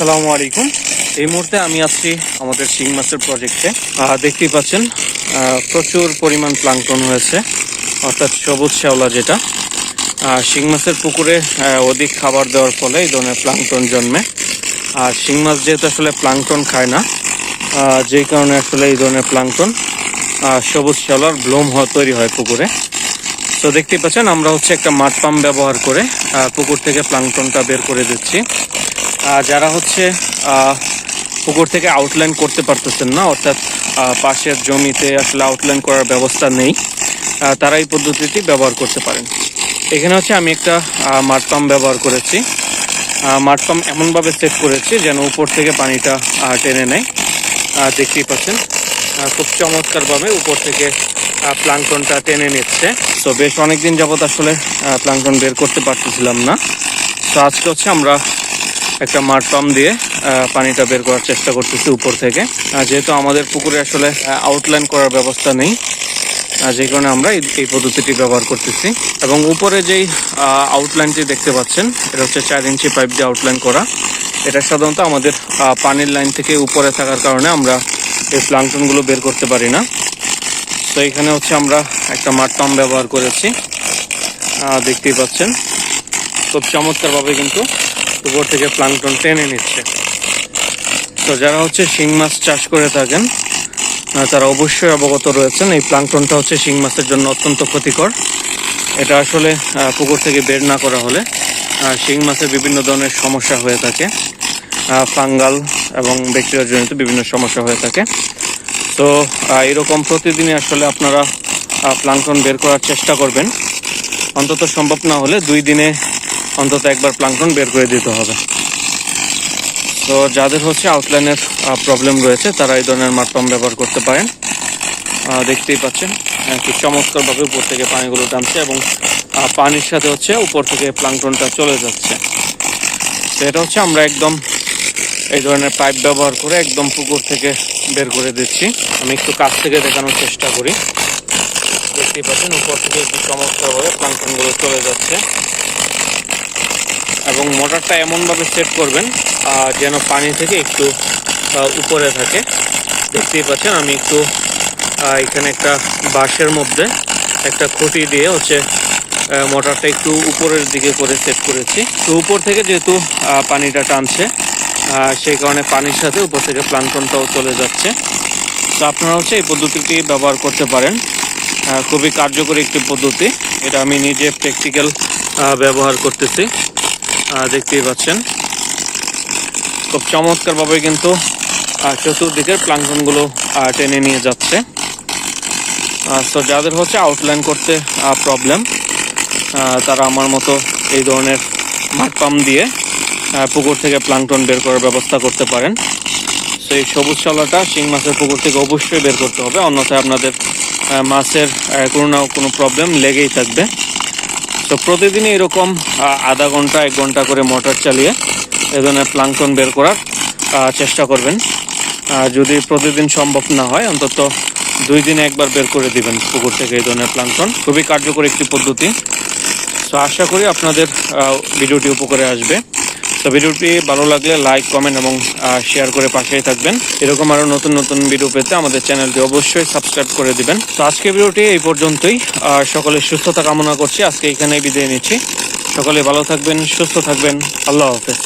আসসালামু আলাইকুম। এই মুহূর্তে আমি আছি আমাদের শিং মাছের প্রজেক্টে দেখতেই পাচ্ছেন প্রচুর পরিমাণ প্লাঙ্কটন হয়েছে, অর্থাৎ সবুজ শ্যাওলা যেটা। শিং মাছের পুকুরে অধিক খাবার দেওয়ার ফলে এই ধরনের প্লাঙ্কটন জন্মে। আর শিং মাছ যেহেতু আসলে প্লাঙ্কটন খায় না যেই কারণে আসলে এই ধরনের প্লাঙ্কটন সবুজ শ্যাওলার ব্লোম তৈরি হয় পুকুরে। তো দেখতেই পাচ্ছেন, আমরা হচ্ছে একটা মাঠ পাম্প ব্যবহার করে পুকুর থেকে প্লাঙ্কটনটা বের করে দিচ্ছি। যারা হচ্ছে পুকুর থেকে আউটলাইন করতে পারতেছেন না অর্থাৎ পাশের জমিতে আসলে আউটলাইন করার ব্যবস্থা নেই তারা এই পদ্ধতিটি ব্যবহার করতে পারেন। এখানে হচ্ছে আমি একটা আহ, মাঠ পাম্প ব্যবহার করেছি। আহ, মাঠ পাম্প এমনভাবে সেট করেছি যেন উপর থেকে পানিটা টেনে নেয়। দেখতেই পাচ্ছেন। খুব চমৎকারভাবে উপর থেকে প্লাঙ্কনটা টেনে নিচ্ছে। তো বেশ অনেকদিন যাবৎ আসলে প্লাঙ্কন বের করতে পারতেছিলাম না। তো আজকে হচ্ছে আমরা একটা মাঠ পাম্প দিয়ে পানিটা বের করার চেষ্টা করতেছি উপর থেকে। যেহেতু আমাদের পুকুরে আসলে আউটলাইন করার ব্যবস্থা নেই যে কারণে আমরা এই- পদ্ধতিটি ব্যবহার করতেছি। এবং উপরে যেই আউটলাইনটি দেখতে পাচ্ছেন, এটা হচ্ছে চার ইঞ্চি পাইপ দিয়ে আউটলাইন করা। এটা সাধারণত আমাদের পানির লাইন থেকে উপরে থাকার কারণে আমরা এই প্লাঙ্কটনগুলো বের করতে পারি না। তো এখানে হচ্ছে আমরা একটা মাঠ ব্যবহার করেছি। দেখতেই পাচ্ছেন। খুব চমৎকারভাবে কিন্তু উপর থেকে প্লাংটন টেনে নিচ্ছে। তো যারা হচ্ছে শিং মাছ চাষ করে থাকেন তারা অবশ্যই অবগত রয়েছেন, এই প্লাংটনটা হচ্ছে শিং মাছের জন্য অত্যন্ত ক্ষতিকর। এটা আসলে পুকুর থেকে বের না করা হলে শিং মাছের বিভিন্ন ধরনের সমস্যা হয়ে থাকে। ফাঙ্গাল এবং ব্যাকটেরিয়া জনিত বিভিন্ন সমস্যা হয়ে থাকে। তো এরকম প্রতিদিনই আসলে আপনারা প্লাঙ্কটন বের করার চেষ্টা করবেন। অন্তত সম্ভব না হলে দুই দিনে অন্তত একবার প্লাঙ্কটন বের করে দিতে হবে। তো যাদের হচ্ছে আউটলাইনের প্রবলেম রয়েছে, তারা এই ধরনের মাঠ পাম্প ব্যবহার করতে পারেন। দেখতেই পাচ্ছেন কি চমৎকারভাবে উপর থেকে পানিগুলো টানছে এবং পানির সাথে হচ্ছে উপর থেকে প্লাঙ্কটনটা চলে যাচ্ছে। তো এটা হচ্ছে আমরা একদম এই ধরনের পাইপ ব্যবহার করে একদম পুকুর থেকে বের করে দিচ্ছি। আমি একটু কাছ থেকে দেখানোর চেষ্টা করি। দেখতেই পাচ্ছেন, উপর থেকে একটু চমৎকারভাবে প্লাঙ্কটনগুলো চলে যাচ্ছে। এবং মোটরটা এমনভাবে সেট করবেন যেন পানি থেকে একটু উপরে থাকে। দেখতেই পাচ্ছেন, আমি একটু এখানে একটা বাঁশের মধ্যে একটা খুঁটি দিয়ে হচ্ছে মোটরটা একটু উপরের দিকে করে সেট করেছি। তো উপর থেকে যেহেতু পানিটা টানছে সেই কারণে পানির সাথে উপর থেকে প্লাঙ্কটনটাও চলে যাচ্ছে। তো আপনারা হচ্ছে এই পদ্ধতিটি ব্যবহার করতে পারেন। খুবই কার্যকরী একটি পদ্ধতি। এটা আমি নিজে প্র্যাকটিক্যাল ব্যবহার করতেছি। দেখতেই পাচ্ছেন। খুব চমৎকারভাবে কিন্তু চতুর্দিকের প্লাঙ্কনগুলো টেনে নিয়ে যাচ্ছে। তো যাদের হচ্ছে আউটলাইন করতে প্রবলেম তারা আমার মতো এই ধরনের মাঠ পাম্প দিয়ে পুকুর থেকে প্লাঙ্কটন বের করার ব্যবস্থা করতে পারেন। তো এই সবুজ শালাটা শিং মাছের পুকুর থেকে অবশ্যই বের করতে হবে। অন্যথায় আপনাদের মাছের কোনো না কোনো প্রবলেম লেগেই থাকবে। তো প্রতিদিনই এরকম আধা ঘণ্টা, এক ঘণ্টা করে মোটর চালিয়ে এ ধরনের প্লাঙ্কন বের করার চেষ্টা করবেন। যদি প্রতিদিন সম্ভব না হয়, অন্তত দুই দিনে একবার বের করে দিবেন পুকুর থেকে এই ধরনের প্লাঙ্কন খুবই কার্যকরী একটি পদ্ধতি। তো আশা করি আপনাদের ভিডিওটি উপকারে আসবে। তো ভিডিওটি ভালো লাগলে লাইক, কমেন্ট এবং শেয়ার করে পাশেই থাকবেন। এরকম আরও নতুন নতুন ভিডিও পেতে আমাদের চ্যানেলটি অবশ্যই সাবস্ক্রাইব করে দিবেন। তো আজকে ভিডিওটি এই পর্যন্তই। সকলে সুস্থতা কামনা করছি। আজকে এখানেই বিদায় নিচ্ছি। সকলে ভালো থাকবেন, সুস্থ থাকবেন। আল্লাহ হাফেজ।